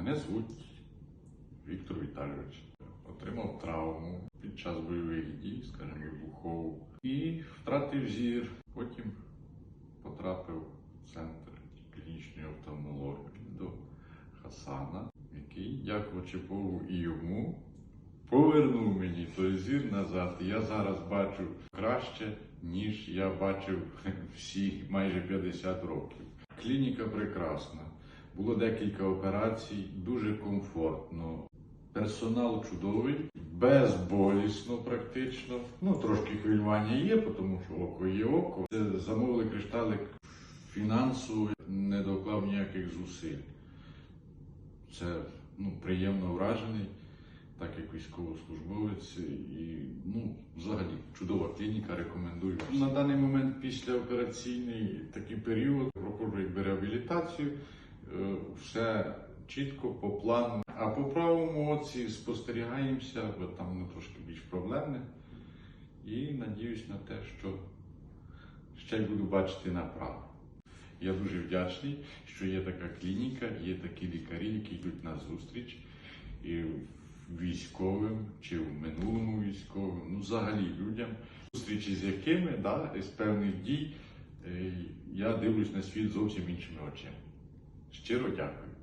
Мене звуть Віктор Віталійович. Отримав травму під час бойових дій, скажімо, вибухову, і втратив зір. Потім потрапив в центр клінічної офтальмології до Хасана, який, дякуючи Богу і йому, повернув мені той зір назад. Я зараз бачу краще, ніж я бачив всі майже 50 років. Клініка прекрасна. Було декілька операцій, дуже комфортно. Персонал чудовий, безболісно практично. Ну, трошки хвилювання є, тому що око є око. Замовили кришталик фінансово, не доклав ніяких зусиль. Це ну, приємно вражений, так як військовослужбовець. І ну, взагалі чудова клініка, рекомендую. На даний момент післяопераційний такий період проходжу реабілітацію. Е, Все чітко по плану. А по правому оці спостерігаємося, бо там воно трошки більш проблемне. І надіюсь на те, що ще й буду бачити направо. Я дуже вдячний, що є така клініка, є такі лікарі, які йдуть на зустріч і військовим чи в минулому військовим, ну взагалі людям, зустрічі з якими да, з певних дій е, я дивлюсь на світ зовсім іншими очима. Щиро дякую.